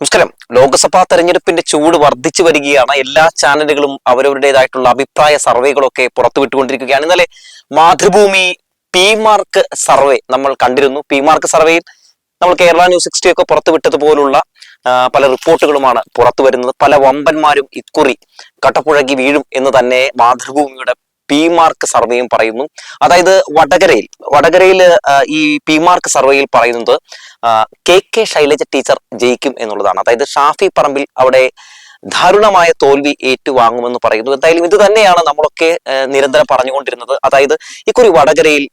നമസ്കാരം. ലോക്സഭാ തെരഞ്ഞെടുപ്പിന്റെ ചൂട് വർദ്ധിച്ചു വരികയാണ്. എല്ലാ ചാനലുകളും അവരവരുടേതായിട്ടുള്ള അഭിപ്രായ സർവേകളൊക്കെ പുറത്തുവിട്ടുകൊണ്ടിരിക്കുകയാണ്. ഇന്നലെ മാതൃഭൂമി പി മാർക്ക് സർവേ നമ്മൾ കണ്ടിരുന്നു. പി മാർക്ക് സർവേയിൽ നമ്മൾ കേരള ന്യൂസ് സിക്സ്റ്റി ഒക്കെ പുറത്തുവിട്ടതുപോലുള്ള പല റിപ്പോർട്ടുകളുമാണ് പുറത്തു വരുന്നത് പല വമ്പന്മാരും ഇക്കുറി കട്ടപ്പുഴകി വീഴും എന്ന് തന്നെ മാതൃഭൂമിയുടെ പി മാർക്ക് സർവേയും പറയുന്നു. അതായത് വടകരയിൽ വടകരയിൽ ഈ പി മാർക്ക് സർവേയിൽ പറയുന്നത് കെ കെ ശൈലജ ടീച്ചർ ജയിക്കും എന്നുള്ളതാണ്. അതായത് ഷാഫി പറമ്പിൽ അവിടെ ദാരുണമായ തോൽവി ഏറ്റുവാങ്ങുമെന്ന് പറയുന്നു എന്തായാലും ഇത് തന്നെയാണ് നമ്മളൊക്കെ നിരന്തരം പറഞ്ഞുകൊണ്ടിരുന്നത്. അതായത് ഇക്കുറി വടകരയിൽ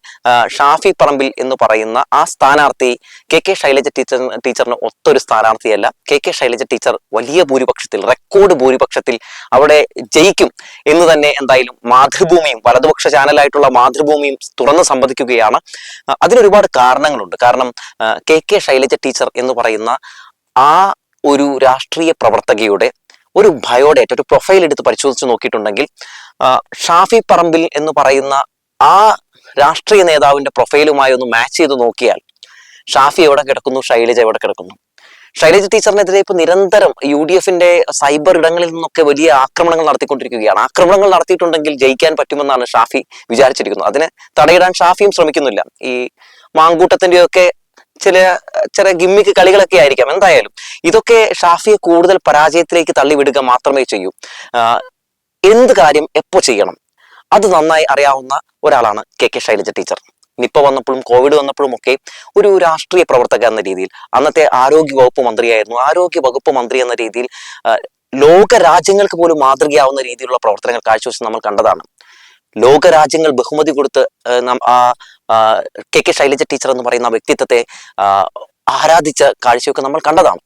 ഷാഫി പറമ്പിൽ എന്ന് പറയുന്ന ആ സ്ഥാനാർത്ഥി കെ കെ ശൈലജ ടീച്ചർ ടീച്ചറിന് ഒത്തൊരു സ്ഥാനാർത്ഥിയല്ല. കെ കെ ശൈലജ ടീച്ചർ വലിയ ഭൂരിപക്ഷത്തിൽ റെക്കോർഡ് ഭൂരിപക്ഷത്തിൽ അവിടെ ജയിക്കും എന്ന് തന്നെ എന്തായാലും മാതൃഭൂമിയും വലതുപക്ഷ ചാനലായിട്ടുള്ള മാതൃഭൂമിയും തുറന്ന് സംവദിക്കുകയാണ് അതിനൊരുപാട് കാരണങ്ങളുണ്ട്. കാരണം കെ കെ ശൈലജ ടീച്ചർ എന്ന് പറയുന്ന ആ ഒരു രാഷ്ട്രീയ പ്രവർത്തകയുടെ ഒരു ബയോഡേറ്റ ഒരു പ്രൊഫൈൽ എടുത്ത് പരിശോധിച്ച് നോക്കിയിട്ടുണ്ടെങ്കിൽ ഷാഫി പറമ്പിൽ എന്ന് പറയുന്ന ആ രാഷ്ട്രീയ നേതാവിന്റെ പ്രൊഫൈലുമായി ഒന്ന് മാച്ച് ചെയ്ത് നോക്കിയാൽ ഷാഫി എവിടെ കിടക്കുന്നു? ശൈലജ എവിടെ കിടക്കുന്നു? ശൈലജ ടീച്ചറിനെതിരെ ഇപ്പൊ നിരന്തരം യു ഡി എഫിന്റെ സൈബർ ഇടങ്ങളിൽ നിന്നൊക്കെ വലിയ ആക്രമണങ്ങൾ നടത്തിക്കൊണ്ടിരിക്കുകയാണ്. ആക്രമണങ്ങൾ നടത്തിയിട്ടുണ്ടെങ്കിൽ ജയിക്കാൻ പറ്റുമെന്നാണ് ഷാഫി വിചാരിച്ചിരിക്കുന്നത്. അതിനെ തടയിടാൻ ഷാഫിയും ശ്രമിക്കുന്നില്ല. ഈ മാങ്കൂട്ടത്തിന്റെയൊക്കെ ചില ചില ഗിമ്മിക്ക് കളികളൊക്കെ ആയിരിക്കാം. എന്തായാലും ഇതൊക്കെ ഷാഫിയെ കൂടുതൽ പരാജയത്തിലേക്ക് തള്ളിവിടുക മാത്രമേ ചെയ്യൂ. എന്ത് കാര്യം എപ്പോൾ ചെയ്യണം? അത് നന്നായി അറിയാവുന്ന ഒരാളാണ് K K Shailaja teacher. Nipah വന്നപ്പോഴും കോവിഡ് വന്നപ്പോഴും ഒക്കെ ഒരു രാഷ്ട്രീയ പ്രവർത്തക എന്ന രീതിയിൽ അന്നത്തെ ആരോഗ്യ വകുപ്പ് മന്ത്രിയായിരുന്നു. ആരോഗ്യ വകുപ്പ് മന്ത്രി എന്ന രീതിയിൽ ലോക രാജ്യങ്ങൾക്ക് പോലും മാതൃകയാവുന്ന രീതിയിലുള്ള പ്രവർത്തനങ്ങൾ കാഴ്ചവെച്ച് നമ്മൾ കണ്ടതാണ്. ലോക രാജ്യങ്ങൾ ബഹുമതി കൊടുത്ത് കെ കെ ശൈലജ ടീച്ചർ എന്ന് പറയുന്ന വ്യക്തിത്വത്തെ ആരാധിച്ച കാഴ്ചയൊക്കെ നമ്മൾ കണ്ടതാണ്.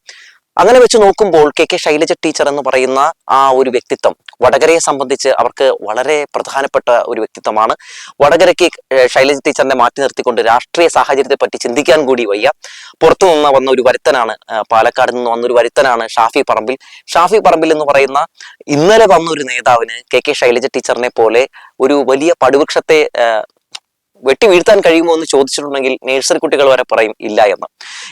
അങ്ങനെ വെച്ച് നോക്കുമ്പോൾ കെ കെ ശൈലജ ടീച്ചർ എന്ന് പറയുന്ന ആ ഒരു വ്യക്തിത്വം വടകരയെ സംബന്ധിച്ച് അവർക്ക് വളരെ പ്രധാനപ്പെട്ട ഒരു വ്യക്തിത്വമാണ്. വടകരയ്ക്ക് ശൈലജ ടീച്ചറിനെ മാറ്റി നിർത്തിക്കൊണ്ട് രാഷ്ട്രീയ സാഹചര്യത്തെ പറ്റി ചിന്തിക്കാൻ കൂടി വയ്യ. പുറത്തു നിന്ന് വന്ന ഒരു വരുത്തനാണ് പാലക്കാട് നിന്ന് വന്ന ഒരു വരുത്തനാണ് ഷാഫി പറമ്പിൽ. ഷാഫി പറമ്പിൽ എന്ന് പറയുന്ന ഇന്നലെ വന്ന ഒരു നേതാവിന് കെ കെ ശൈലജ ടീച്ചറിനെ പോലെ ഒരു വലിയ പടുവൃക്ഷത്തെ വെട്ടി വീഴ്ത്താൻ കഴിയുമോ എന്ന് ചോദിച്ചിട്ടുണ്ടെങ്കിൽ നഴ്സറി കുട്ടികൾ വരെ പറയും ഇല്ല എന്ന്.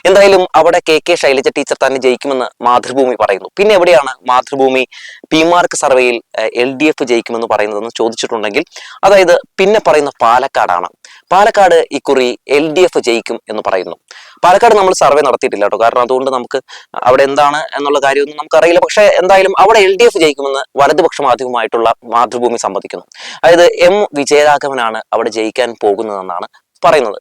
എന്തായാലും അവിടെ കെ കെ ശൈലജ ടീച്ചർ തന്നെ ജയിക്കുമെന്ന് മാതൃഭൂമി പറയുന്നു. പിന്നെ എവിടെയാണ് മാതൃഭൂമി? പി മാർക്ക് സർവേയിൽ എൽ ഡി എഫ് ജയിക്കുമെന്ന് പറയുന്നതെന്ന് ചോദിച്ചിട്ടുണ്ടെങ്കിൽ അതായത് പിന്നെ പറയുന്ന പാലക്കാടാണ്. പാലക്കാട് ഇക്കുറി എൽ ഡി എഫ് ജയിക്കും എന്ന് പറയുന്നു. പാലക്കാട് നമ്മൾ സർവേ നടത്തിയിട്ടില്ല കേട്ടോ. കാരണം അതുകൊണ്ട് നമുക്ക് അവിടെ എന്താണ് എന്നുള്ള കാര്യമൊന്നും നമുക്കറിയില്ല. പക്ഷേ എന്തായാലും അവിടെ എൽ ഡി എഫ് ജയിക്കുമെന്ന് വലതുപക്ഷ മാധ്യമമായിട്ടുള്ള മാതൃഭൂമി സമ്മതിക്കുന്നു. അതായത് എം വിജയരാഘവനാണ് അവിടെ ജയിക്കാൻ പോകുന്നതെന്നാണ് പറയുന്നത്.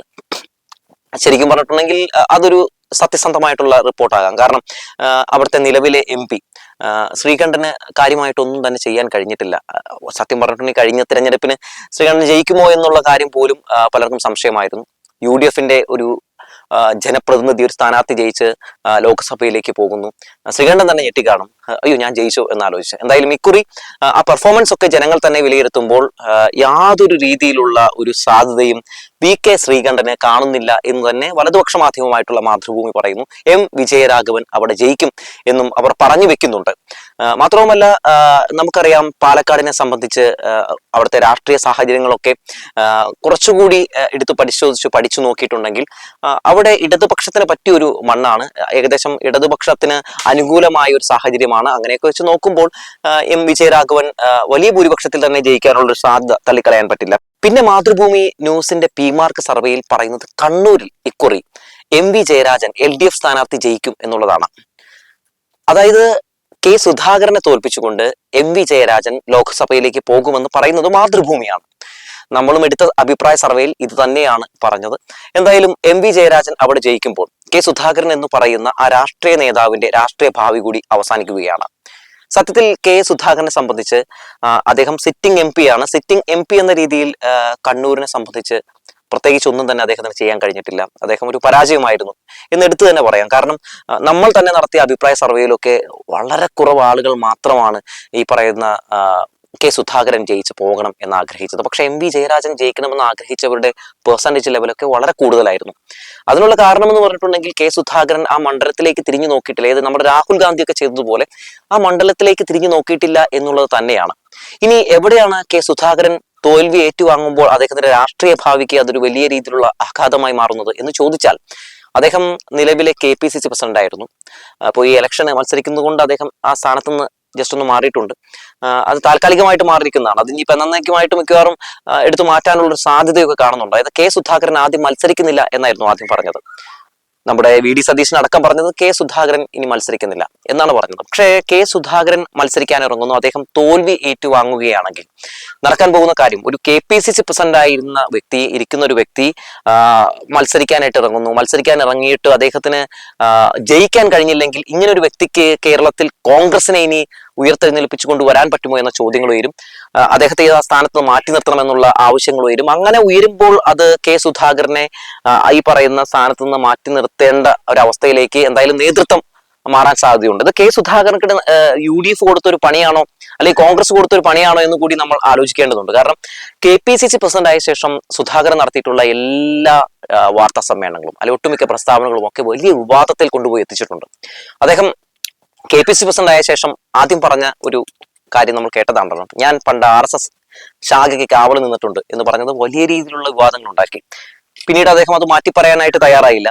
ശരിക്കും പറഞ്ഞിട്ടുണ്ടെങ്കിൽ അതൊരു സത്യസന്ധമായിട്ടുള്ള റിപ്പോർട്ടാകാം. കാരണം അവിടുത്തെ നിലവിലെ എം പി ശ്രീകണ്ഠന് കാര്യമായിട്ടൊന്നും തന്നെ ചെയ്യാൻ കഴിഞ്ഞിട്ടില്ല. സത്യം പറഞ്ഞിട്ടുണ്ടെങ്കിൽ കഴിഞ്ഞ തിരഞ്ഞെടുപ്പിന് ശ്രീകണ്ഠൻ ജയിക്കുമോ എന്നുള്ള കാര്യം പോലും പലർക്കും സംശയമായിരുന്നു. യു ഡി എഫിന്റെ ഒരു ജനപ്രതിനിധി ഒരു സ്ഥാനാർത്ഥി ജയിച്ച് ലോക്സഭയിലേക്ക് പോകുന്നു. ശ്രീകണ്ഠൻ തന്നെ ഞെട്ടിക്കാണും. കാണും അയ്യോ ഞാൻ ജയിച്ചു എന്നാലോചിച്ച്. എന്തായാലും ഇക്കുറി ആ പെർഫോമൻസ് ഒക്കെ ജനങ്ങൾ തന്നെ വിലയിരുത്തുമ്പോൾ യാതൊരു രീതിയിലുള്ള ഒരു സാധ്യതയും വി കെ ശ്രീകണ്ഠനെ കാണുന്നില്ല എന്ന് തന്നെ വലതുപക്ഷ മാധ്യമമായിട്ടുള്ള മാതൃഭൂമി പറയുന്നു. എം. വിജയരാഘവൻ അവിടെ ജയിക്കും എന്നും അവർ പറഞ്ഞു വെക്കുന്നുണ്ട്. മാത്രവുമല്ല നമുക്കറിയാം പാലക്കാടിനെ സംബന്ധിച്ച് അവിടുത്തെ രാഷ്ട്രീയ സാഹചര്യങ്ങളൊക്കെ കുറച്ചുകൂടി എടുത്ത് പരിശോധിച്ച് പഠിച്ചു നോക്കിയിട്ടുണ്ടെങ്കിൽ അവിടെ ഇടതുപക്ഷത്തിന് പറ്റിയ ഒരു മണ്ണാണ്. ഏകദേശം ഇടതുപക്ഷത്തിന് അനുകൂലമായ ഒരു സാഹചര്യമാണ്. അങ്ങനെയൊക്കെ വെച്ച് നോക്കുമ്പോൾ എം. വിജയരാഘവൻ വലിയ ഭൂരിപക്ഷത്തിൽ തന്നെ ജയിക്കാനുള്ള ഒരു സാധ്യത തള്ളിക്കളയാൻ പറ്റില്ല. പിന്നെ മാതൃഭൂമി ന്യൂസിന്റെ പി മാർക്ക് സർവേയിൽ പറയുന്നത് കണ്ണൂരിൽ ഇക്കുറി. M. V. Jayarajan L. D. F. സ്ഥാനാർത്ഥി ജയിക്കും എന്നുള്ളതാണ്. അതായത് കെ സുധാകരനെ തോൽപ്പിച്ചുകൊണ്ട് എം വി ജയരാജൻ ലോക്സഭയിലേക്ക് പോകുമെന്ന് പറയുന്നത് മാതൃഭൂമിയാണ്. നമ്മളും എടുത്ത അഭിപ്രായ സർവേയിൽ ഇത് തന്നെയാണ് പറഞ്ഞത്. എന്തായാലും എം വി ജയരാജൻ അവിടെ ജയിക്കുമ്പോൾ കെ സുധാകരൻ എന്ന് പറയുന്ന ആ രാഷ്ട്രീയ നേതാവിന്റെ രാഷ്ട്രീയ ഭാവി കൂടി അവസാനിക്കുകയാണ്. സത്യത്തിൽ കെ സുധാകരനെ സംബന്ധിച്ച് അദ്ദേഹം സിറ്റിംഗ് എം ആണ്. സിറ്റിംഗ് എം എന്ന രീതിയിൽ കണ്ണൂരിനെ സംബന്ധിച്ച് പ്രത്യേകിച്ച് ഒന്നും തന്നെ അദ്ദേഹത്തിന് ചെയ്യാൻ കഴിഞ്ഞിട്ടില്ല. അദ്ദേഹം ഒരു പരാജയമായിരുന്നു എന്ന് എടുത്തു തന്നെ പറയാം. കാരണം നമ്മൾ തന്നെ നടത്തിയ അഭിപ്രായ സർവേയിലൊക്കെ വളരെ കുറവ് ആളുകൾ മാത്രമാണ് ഈ പറയുന്ന കെ സുധാകരൻ ജയിച്ച് പോകണം എന്ന് ആഗ്രഹിച്ചത്. പക്ഷെ എം വി ജയരാജൻ ജയിക്കണമെന്ന് ആഗ്രഹിച്ചവരുടെ പെർസെന്റേജ് ലെവലൊക്കെ വളരെ കൂടുതലായിരുന്നു. അതിനുള്ള കാരണം എന്ന് പറഞ്ഞിട്ടുണ്ടെങ്കിൽ കെ സുധാകരൻ ആ മണ്ഡലത്തിലേക്ക് തിരിഞ്ഞു നോക്കിയിട്ടില്ല. ഏത് നമ്മുടെ രാഹുൽ ഗാന്ധിയൊക്കെ ചെയ്തതുപോലെ ആ മണ്ഡലത്തിലേക്ക് തിരിഞ്ഞു നോക്കിയിട്ടില്ല എന്നുള്ളത് തന്നെയാണ്. ഇനി എവിടെയാണ് കെ സുധാകരൻ തോൽവി ഏറ്റുവാങ്ങുമ്പോൾ അദ്ദേഹത്തിന്റെ രാഷ്ട്രീയ ഭാവിക്ക് അതൊരു വലിയ രീതിയിലുള്ള ആഘാതമായി മാറുന്നത് എന്ന് ചോദിച്ചാൽ അദ്ദേഹം നിലവിലെ K P C C president ആയിരുന്നു. അപ്പോൾ ഈ ഇലക്ഷന് മത്സരിക്കുന്നത് കൊണ്ട് അദ്ദേഹം ആ സ്ഥാനത്ത് നിന്ന് ജസ്റ്റ് ഒന്ന് മാറിയിട്ടുണ്ട്. അത് താൽക്കാലികമായിട്ട് മാറിയിരിക്കുന്നതാണ്. അത് ഇനിയിപ്പോൾ എന്നേക്കുമായിട്ട് മിക്കവാറും എടുത്തു മാറ്റാനുള്ള സാധ്യതയൊക്കെ കാണുന്നുണ്ട്. അതായത് കെ സുധാകരൻ ആദ്യം മത്സരിക്കുന്നില്ല എന്നായിരുന്നു ആദ്യം പറഞ്ഞത്. നമ്മുടെ വി ഡി സതീശൻ അടക്കം പറഞ്ഞത് കെ സുധാകരൻ ഇനി മത്സരിക്കുന്നില്ല എന്നാണ് പറഞ്ഞത്. പക്ഷേ കെ സുധാകരൻ മത്സരിക്കാൻ ഇറങ്ങുന്നു. അദ്ദേഹം തോൽവി ഏറ്റുവാങ്ങുകയാണെങ്കിൽ നടക്കാൻ പോകുന്ന കാര്യം ഒരു K P C C president ആയിരുന്ന വ്യക്തി ഇരിക്കുന്ന ഒരു വ്യക്തി മത്സരിക്കാനായിട്ട് ഇറങ്ങുന്നു. മത്സരിക്കാൻ ഇറങ്ങിയിട്ട് അദ്ദേഹത്തിന് ജയിക്കാൻ കഴിഞ്ഞില്ലെങ്കിൽ ഇങ്ങനൊരു വ്യക്തിക്ക് കേരളത്തിൽ കോൺഗ്രസിനെ ഇനി ഉയർത്തെഴുന്നേൽപ്പിച്ചു കൊണ്ടുവരാൻ പറ്റുമോ എന്ന ചോദ്യങ്ങൾ ഉയരും. അദ്ദേഹത്തെ ആ സ്ഥാനത്ത് മാറ്റി നിർത്തണമെന്നുള്ള ആവശ്യങ്ങൾ ഉയരും. അങ്ങനെ ഉയരുമ്പോൾ അത് കെ സുധാകരനെ ഈ പറയുന്ന സ്ഥാനത്ത് നിന്ന് മാറ്റി നിർത്തേണ്ട ഒരവസ്ഥയിലേക്ക് എന്തായാലും നേതൃത്വം മാറാൻ സാധ്യതയുണ്ട്. അത് കെ സുധാകരൻകിടെ യു ഡി എഫ് കൊടുത്തൊരു പണിയാണോ അല്ലെങ്കിൽ കോൺഗ്രസ് കൊടുത്തൊരു പണിയാണോ എന്ന് കൂടി നമ്മൾ ആലോചിക്കേണ്ടതുണ്ട്. കാരണം K P C C president ആയ ശേഷം സുധാകരൻ നടത്തിയിട്ടുള്ള എല്ലാ വാർത്താ സമ്മേളനങ്ങളും അല്ലെങ്കിൽ ഒട്ടുമിക്ക പ്രസ്താവനകളും ഒക്കെ വലിയ വിവാദത്തിൽ കൊണ്ടുപോയി എത്തിച്ചിട്ടുണ്ട്. അദ്ദേഹം കെ പി സി പ്രസിഡന്റ് ആയ ശേഷം ആദ്യം പറഞ്ഞ ഒരു കാര്യം നമ്മൾ കേട്ടതാണല്ലോ. ഞാൻ പണ്ട് ആർ എസ് എസ് ശാഖയ്ക്ക് കാവൽ നിന്നിട്ടുണ്ട് എന്ന് പറഞ്ഞത് വലിയ രീതിയിലുള്ള വിവാദങ്ങൾ ഉണ്ടാക്കി. പിന്നീട് അദ്ദേഹം അത് മാറ്റി പറയാനായിട്ട് തയ്യാറായില്ല.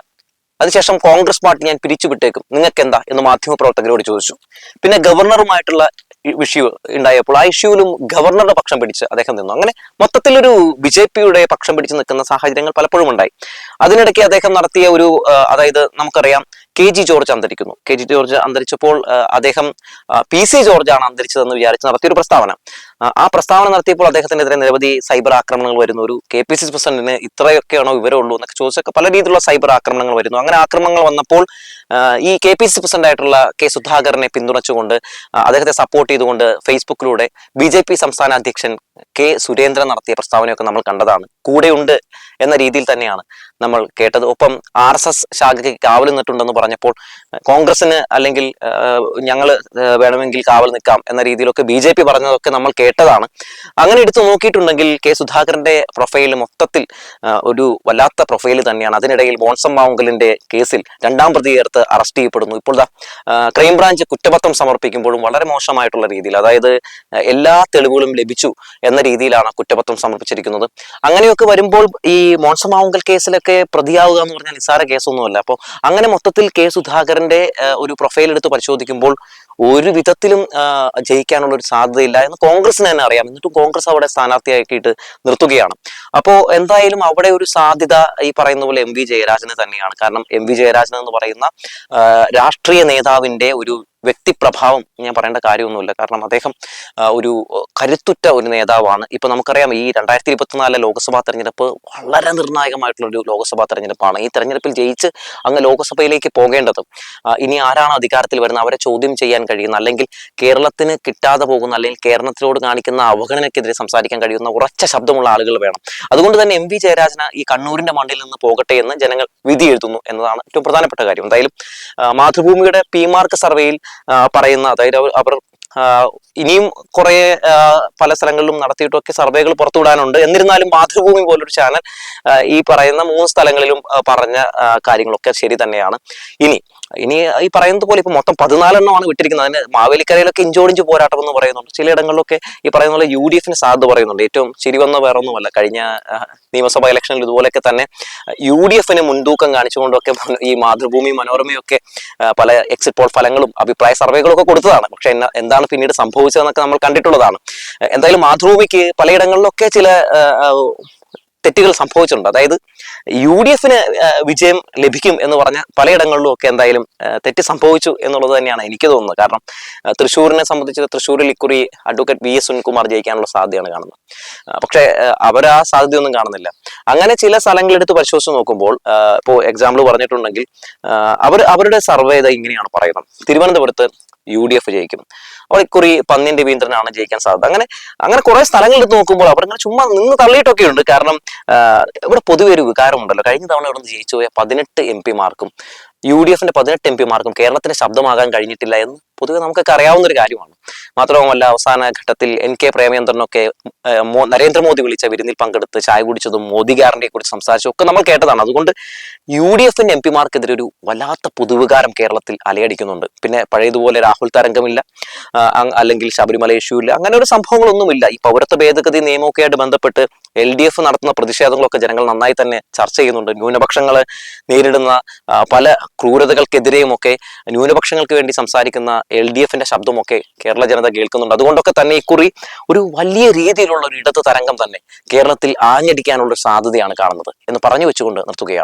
അതിനുശേഷം കോൺഗ്രസ് പാർട്ടി ഞാൻ പിരിച്ചുവിട്ടേക്കും നിങ്ങൾക്ക് എന്താ എന്ന് മാധ്യമപ്രവർത്തകരോട് ചോദിച്ചു. പിന്നെ ഗവർണറുമായിട്ടുള്ള വിഷയം ഉണ്ടായപ്പോൾ ആ ഇഷ്യൂവിലും ഗവർണറുടെ പക്ഷം പിടിച്ച് അദ്ദേഹം നിന്നു. അങ്ങനെ മൊത്തത്തിലൊരു ബി ജെ പിയുടെ പക്ഷം പിടിച്ച് നിൽക്കുന്ന സാഹചര്യങ്ങൾ പലപ്പോഴും ഉണ്ടായി. അതിനിടയ്ക്ക് അദ്ദേഹം നടത്തിയ ഒരു അതായത് നമുക്കറിയാം കെ ജി ജോർജ് അന്തരിക്കുന്നു. കെ ജി ജോർജ് അന്തരിച്ചപ്പോൾ അദ്ദേഹം പി സി ജോർജ് ആണ് അന്തരിച്ചതെന്ന് വിചാരിച്ച് നടത്തിയൊരു പ്രസ്താവന. ആ, പ്രസ്താവന നടത്തിയപ്പോൾ അദ്ദേഹത്തിനെതിരെ നിരവധി സൈബർ ആക്രമണങ്ങൾ വരുന്നു. ഒരു കെ പി സി സി പ്രസിഡന്റിന് ഇത്രയൊക്കെയാണോ വിവരമുള്ളൂ എന്നൊക്കെ ചോദിച്ചൊക്കെ പല രീതിയിലുള്ള സൈബർ ആക്രമണങ്ങൾ വരുന്നു. അങ്ങനെ ആക്രമണങ്ങൾ വന്നപ്പോൾ ഈ കെ പി സി പ്രസിഡന്റ് ആയിട്ടുള്ള കെ സുധാകരനെ പിന്തുണച്ചുകൊണ്ട് അദ്ദേഹത്തെ സപ്പോർട്ട് ചെയ്തുകൊണ്ട് ഫേസ്ബുക്കിലൂടെ ബി ജെ പി സംസ്ഥാന അധ്യക്ഷൻ കെ സുരേന്ദ്രൻ നടത്തിയ പ്രസ്താവനയൊക്കെ നമ്മൾ കണ്ടതാണ്. കൂടെയുണ്ട് എന്ന രീതിയിൽ തന്നെയാണ് നമ്മൾ കേട്ടത്. ഒപ്പം ആർ എസ് എസ് ശാഖയ്ക്ക് കാവൽ നിന്നിട്ടുണ്ടെന്ന് പറഞ്ഞപ്പോൾ കോൺഗ്രസിന് അല്ലെങ്കിൽ ഞങ്ങൾ വേണമെങ്കിൽ കാവൽ നിൽക്കാം എന്ന രീതിയിലൊക്കെ ബി ജെ പി പറഞ്ഞതൊക്കെ നമ്മൾ കേട്ടതാണ്. അങ്ങനെ എടുത്തു നോക്കിയിട്ടുണ്ടെങ്കിൽ കെ സുധാകരന്റെ പ്രൊഫൈൽ മൊത്തത്തിൽ ഒരു വല്ലാത്ത പ്രൊഫൈൽ തന്നെയാണ്. അതിനിടയിൽ ബോൺസം മാവുങ്കലിന്റെ കേസിൽ രണ്ടാം പ്രതി ചേർത്ത് അറസ്റ്റ് ചെയ്യപ്പെടുന്നു. ഇപ്പോൾ ക്രൈംബ്രാഞ്ച് കുറ്റപത്രം സമർപ്പിക്കുമ്പോഴും വളരെ മോശമായിട്ടുള്ള രീതിയിൽ അതായത് എല്ലാ തെളിവുകളും ലഭിച്ചു എന്ന രീതിയിലാണ് കുറ്റപത്രം സമർപ്പിച്ചിരിക്കുന്നത്. അങ്ങനെയൊക്കെ വരുമ്പോൾ ഈ മോൺസം മാവുങ്കൽ കേസിലൊക്കെ പ്രതിയാവുക എന്ന് പറഞ്ഞാൽ നിസ്സാര കേസൊന്നുമല്ല. അപ്പോൾ അങ്ങനെ മൊത്തത്തിൽ കെ സുധാകരന്റെ ഒരു പ്രൊഫൈൽ എടുത്ത് പരിശോധിക്കുമ്പോൾ ഒരു വിധത്തിലും ജയിക്കാനുള്ള ഒരു സാധ്യതയില്ല എന്ന് കോൺഗ്രസിന് തന്നെ അറിയാം. എന്നിട്ടും കോൺഗ്രസ് അവിടെ സ്ഥാനാർത്ഥിയാക്കിയിട്ട് നിർത്തുകയാണ്. അപ്പോൾ എന്തായാലും അവിടെ ഒരു സാധ്യത ഈ പറയുന്ന പോലെ എം വി ജയരാജന് തന്നെയാണ്. കാരണം എം വി ജയരാജൻ എന്ന് പറയുന്ന രാഷ്ട്രീയ നേതാവിന്റെ ഒരു വ്യക്തിപ്രഭാവം ഞാൻ പറയേണ്ട കാര്യമൊന്നുമില്ല. കാരണം അദ്ദേഹം ഒരു കരുത്തുറ്റ ഒരു നേതാവാണ്. ഇപ്പൊ നമുക്കറിയാം ഈ രണ്ടായിരത്തി ഇരുപത്തിനാലിലെ ലോക്സഭാ തെരഞ്ഞെടുപ്പ് വളരെ നിർണായകമായിട്ടുള്ള ഒരു ലോക്സഭാ തെരഞ്ഞെടുപ്പാണ്. ഈ തെരഞ്ഞെടുപ്പിൽ ജയിച്ച് അങ്ങ് ലോക്സഭയിലേക്ക് പോകേണ്ടത് ഇനി ആരാണ് അധികാരത്തിൽ വരുന്നത് അവരെ ചോദ്യം ചെയ്യാൻ കഴിയുന്ന അല്ലെങ്കിൽ കേരളത്തിന് കിട്ടാതെ പോകുന്ന അല്ലെങ്കിൽ കേരളത്തിലോട് കാണിക്കുന്ന അവഗണനയ്ക്കെതിരെ സംസാരിക്കാൻ കഴിയുന്ന ഉറച്ച ശബ്ദമുള്ള ആളുകൾ വേണം. അതുകൊണ്ട് തന്നെ എം വി ജയരാജന് ഈ കണ്ണൂരിന്റെ മണ്ണിൽ നിന്ന് പോകട്ടെ എന്ന് ജനങ്ങൾ വിധി എഴുതുന്നു എന്നതാണ് ഏറ്റവും പ്രധാനപ്പെട്ട കാര്യം. എന്തായാലും മാതൃഭൂമിയുടെ പി മാർക്ക് സർവേയിൽ പറയുന്ന അതായത് അവർ- ഇനിയും കുറെ പല സ്ഥലങ്ങളിലും നടത്തിയിട്ടൊക്കെ സർവേകൾ പുറത്തുവിടാനുണ്ട്. എന്നിരുന്നാലും മാതൃഭൂമി പോലൊരു ചാനൽ ഈ പറയുന്ന മൂന്ന് സ്ഥലങ്ങളിലും പറഞ്ഞ കാര്യങ്ങളൊക്കെ ശരി തന്നെയാണ്. ഇനി ഇനി ഈ പറയുന്നത് പോലെ ഇപ്പൊ മൊത്തം പതിനാലെണ്ണമാണ് വിട്ടിരിക്കുന്നത്. അതിന് മാവേലിക്കരയിലൊക്കെ ഇഞ്ചോടിഞ്ച് പോരാട്ടം എന്ന് പറയുന്നുണ്ട്. ചിലയിടങ്ങളിലൊക്കെ ഈ പറയുന്ന പോലെ യു ഡി എഫിന് സാധ്യത പറയുന്നുണ്ട്. ഏറ്റവും ശരി വന്ന വേറെ ഒന്നുമല്ല കഴിഞ്ഞ നിയമസഭാ ഇലക്ഷനിൽ ഇതുപോലെയൊക്കെ തന്നെ യു ഡി എഫിന് മുൻതൂക്കം കാണിച്ചുകൊണ്ടൊക്കെ ഈ മാതൃഭൂമി മനോരമയൊക്കെ പല എക്സിറ്റ് പോൾ ഫലങ്ങളും അഭിപ്രായ സർവേകളും ഒക്കെ കൊടുത്തതാണ്. പക്ഷെ എന്താണ് പിന്നീട് സംഭവിച്ചതെന്നൊക്കെ നമ്മൾ കണ്ടിട്ടുള്ളതാണ്. എന്തായാലും മാതൃഭൂമിക്ക് പലയിടങ്ങളിലൊക്കെ ചില തെറ്റുകൾ സംഭവിച്ചിട്ടുണ്ട്. അതായത് യു ഡി എഫിന് വിജയം ലഭിക്കും എന്ന് പറഞ്ഞ പലയിടങ്ങളിലും ഒക്കെ എന്തായാലും തെറ്റ് സംഭവിച്ചു എന്നുള്ളത് തന്നെയാണ് എനിക്ക് തോന്നുന്നത്. കാരണം തൃശ്ശൂരിനെ സംബന്ധിച്ച് തൃശ്ശൂരിൽ ഇക്കുറി അഡ്വക്കേറ്റ് വി എസ് സുനിൽകുമാർ ജയിക്കാനുള്ള സാധ്യതയാണ് കാണുന്നത്. പക്ഷെ അവർ ആ സാധ്യതയൊന്നും കാണുന്നില്ല. അങ്ങനെ ചില സ്ഥലങ്ങളെടുത്ത് പരിശോധിച്ച് നോക്കുമ്പോൾ ഇപ്പോൾ എക്സാമ്പിൾ പറഞ്ഞിട്ടുണ്ടെങ്കിൽ അവർ അവരുടെ സർവേ ഇത് ഇങ്ങനെയാണ് പറയുന്നത്. തിരുവനന്തപുരത്ത് യു ഡി എഫ് ജയിക്കും. അവിടെ ഇക്കുറി പന്നി രവീന്ദ്രനാണ് ജയിക്കാൻ സാധ്യത. അങ്ങനെ അങ്ങനെ കുറെ സ്ഥലങ്ങൾ എടുത്ത് നോക്കുമ്പോൾ ഇങ്ങനെ ചുമ്മാ നിന്ന് തള്ളിയിട്ടൊക്കെ ഉണ്ട്. കാരണം ഇവിടെ പൊതുവെ ഒരു വികാരമുണ്ടല്ലോ. കഴിഞ്ഞ തവണ ഇവിടെ ജയിച്ചു പോയ പതിനെട്ട് എം പിമാർക്കും യു ഡി എഫിന്റെ പതിനെട്ട് എം പിമാർക്കും കേരളത്തിന്റെ ശബ്ദമാകാൻ കഴിഞ്ഞിട്ടില്ല എന്ന് പൊതുവെ നമുക്കൊക്കെ അറിയാവുന്ന ഒരു കാര്യമാണ്. മാത്രവുമല്ല അവസാന ഘട്ടത്തിൽ എൻ കെ പ്രേമചന്ദ്രനൊക്കെ നരേന്ദ്രമോദി വിളിച്ച വിരുന്നിൽ പങ്കെടുത്ത് ചായ കുടിച്ചതും മോദി ഗ്യാരണ്ടിയെ കുറിച്ച് സംസാരിച്ചതും ഒക്കെ നമ്മൾ കേട്ടതാണ്. അതുകൊണ്ട് യു ഡി എഫിന്റെ എം പിമാർക്കെതിരെ ഒരു വല്ലാത്ത പുതുവികാരം കേരളത്തിൽ അലയടിക്കുന്നുണ്ട്. പിന്നെ പഴയതുപോലെ രാഹുൽ തരംഗമില്ല അല്ലെങ്കിൽ ശബരിമല ഇഷ്യൂ ഇല്ല അങ്ങനെ ഒരു സംഭവങ്ങളൊന്നുമില്ല. ഈ പൗരത്വ ഭേദഗതി നിയമമൊക്കെ ആയിട്ട് ബന്ധപ്പെട്ട് എൽ ഡി എഫ് നടത്തുന്ന പ്രതിഷേധങ്ങളൊക്കെ ജനങ്ങൾ നന്നായി തന്നെ ചർച്ച ചെയ്യുന്നുണ്ട്. ന്യൂനപക്ഷങ്ങൾ നേരിടുന്ന പല ക്രൂരതകൾക്കെതിരെയും ഒക്കെ ന്യൂനപക്ഷങ്ങൾക്ക് വേണ്ടി സംസാരിക്കുന്ന എൽ ഡി എഫിന്റെ ശബ്ദമൊക്കെ കേരള ജനത കേൾക്കുന്നുണ്ട്. അതുകൊണ്ടൊക്കെ തന്നെ ഇക്കുറി ഒരു വലിയ രീതിയിലുള്ള ഒരു ഇടത് തരംഗം തന്നെ കേരളത്തിൽ ആഞ്ഞടിക്കാനുള്ള സാധ്യതയാണ് കാണുന്നത് എന്ന് പറഞ്ഞു വെച്ചുകൊണ്ട് നിർത്തുകയാണ്.